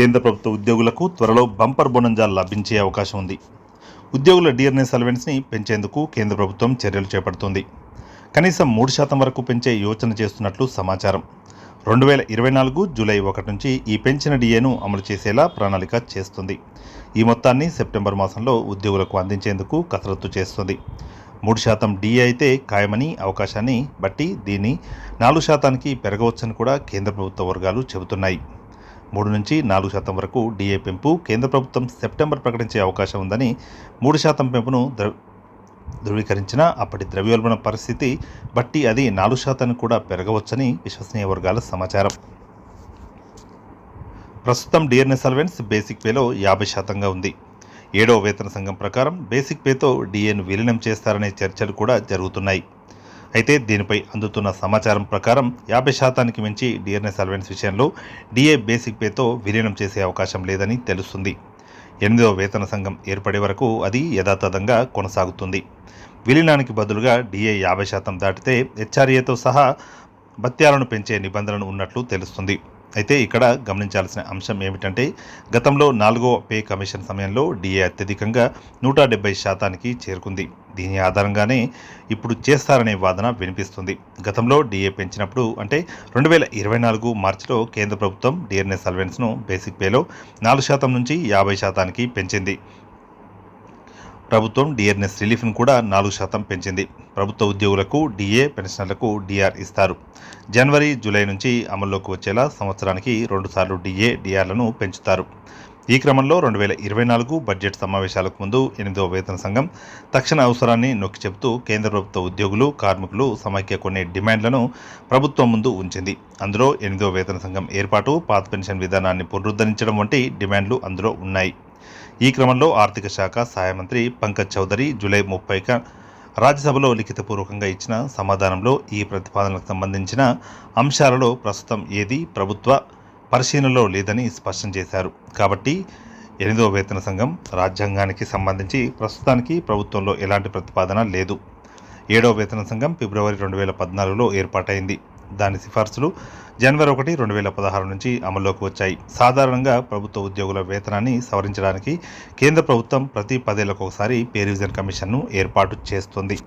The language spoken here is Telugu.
కేంద్ర ప్రభుత్వ ఉద్యోగులకు త్వరలో బంపర్ బోనంజాలు లభించే అవకాశం ఉంది. ఉద్యోగుల డిఆర్ఎస్ అలవెన్స్ని పెంచేందుకు కేంద్ర ప్రభుత్వం చర్యలు చేపడుతుంది. కనీసం మూడు శాతం వరకు పెంచే యోచన చేస్తున్నట్లు సమాచారం. రెండు వేల ఇరవై నాలుగు జూలై ఒకటి నుంచి ఈ పెంచిన డిఏను అమలు చేసేలా ప్రణాళిక చేస్తుంది. ఈ మొత్తాన్ని సెప్టెంబర్ మాసంలో ఉద్యోగులకు అందించేందుకు కసరత్తు చేస్తుంది. మూడు శాతం డిఏ అయితే ఖాయమని అవకాశాన్ని బట్టి దీన్ని నాలుగు శాతానికి పెరగవచ్చని కూడా కేంద్ర ప్రభుత్వ వర్గాలు చెబుతున్నాయి. మూడు నుంచి నాలుగు శాతం వరకు డిఏ పెంపు కేంద్ర ప్రభుత్వం సెప్టెంబర్ ప్రకటించే అవకాశం ఉందని మూడు శాతం పెంపును ద్ర ధృవీకరించిన అప్పటి ద్రవ్యోల్బణ పరిస్థితి బట్టి అది నాలుగు శాతానికి కూడా పెరగవచ్చని విశ్వసనీయ వర్గాల సమాచారం. ప్రస్తుతం డిఎన్ఎస్ అలవెన్స్ బేసిక్ పేలో యాభై శాతంగా ఉంది. ఏడో వేతన సంఘం ప్రకారం బేసిక్ పేతో డిఏను విలీనం చేస్తారనే చర్చలు కూడా జరుగుతున్నాయి. అయితే దీనిపై అందుతున్న సమాచారం ప్రకారం యాభై శాతానికి మించి డిఎన్ఎస్ అలవెన్స్ విషయంలో డిఏ బేసిక్ పేతో విలీనం చేసే అవకాశం లేదని తెలుస్తుంది. ఎనిమిదవ వేతన సంఘం ఏర్పడే వరకు అది యథాతథంగా కొనసాగుతుంది. విలీనానికి బదులుగా డిఏ యాభై శాతం దాటితే హెచ్ఆర్ఏతో సహా భత్యాలను పెంచే నిబంధనలు ఉన్నట్లు తెలుస్తుంది. అయితే ఇక్కడ గమనించాల్సిన అంశం ఏమిటంటే గతంలో నాలుగో పే కమిషన్ సమయంలో డిఏ అత్యధికంగా నూట డెబ్బై శాతానికి చేరుకుంది. దీని ఆధారంగానే ఇప్పుడు చేస్తారనే వాదన వినిపిస్తుంది. గతంలో డిఏ పెంచినప్పుడు అంటే రెండు వేల ఇరవై నాలుగు మార్చిలో కేంద్ర ప్రభుత్వం డిఎన్ఎస్ అలవెన్స్ను బేసిక్ పేలో నాలుగు శాతం నుంచి యాభై శాతానికి పెంచింది. ప్రభుత్వం డిఆర్ఎస్ రిలీఫ్ను కూడా నాలుగు శాతం పెంచింది. ప్రభుత్వ ఉద్యోగులకు డిఏ పెన్షనర్లకు డిఆర్ ఇస్తారు. జనవరి జూలై నుంచి అమల్లోకి వచ్చేలా సంవత్సరానికి రెండుసార్లు డిఏ డిఆర్లను పెంచుతారు. ఈ క్రమంలో రెండు వేల ఇరవై నాలుగు బడ్జెట్ సమావేశాలకు ముందు ఎనిమిదవ వేతన సంఘం తక్షణ అవసరాన్ని నొక్కి చెబుతూ కేంద్ర ప్రభుత్వ ఉద్యోగులు కార్మికులు సమైక్య కొన్ని డిమాండ్లను ప్రభుత్వం ముందు ఉంచింది. అందులో ఎనిమిదవ వేతన సంఘం ఏర్పాటు పాత పెన్షన్ విధానాన్ని పునరుద్ధరించడం వంటి డిమాండ్లు అందులో ఉన్నాయి. ఈ క్రమంలో ఆర్థిక శాఖ సహాయ మంత్రి పంకజ్ చౌదరి జూలై ముప్పైక రాజ్యసభలో లిఖితపూర్వకంగా ఇచ్చిన సమాధానంలో ఈ ప్రతిపాదనలకు సంబంధించిన అంశాలలో ప్రస్తుతం ఏది ప్రభుత్వ పరిశీలనలో లేదని స్పష్టం చేశారు. కాబట్టి ఎనిమిదవ వేతన సంఘం రాజ్యాంగానికి సంబంధించి ప్రస్తుతానికి ప్రభుత్వంలో ఎలాంటి ప్రతిపాదన లేదు. ఏడవ వేతన సంఘం ఫిబ్రవరి రెండు వేల పద్నాలుగులో ఏర్పాటైంది. దాని సిఫార్సులు జనవరి ఒకటి రెండు వేల పదహారు నుంచి అమల్లోకి వచ్చాయి. సాధారణంగా ప్రభుత్వ ఉద్యోగుల వేతనాన్ని సవరించడానికి కేంద్ర ప్రభుత్వం ప్రతి పదేళ్ళకు ఒకసారి పే రివిజన్ కమిషన్ను ఏర్పాటు చేస్తుంది.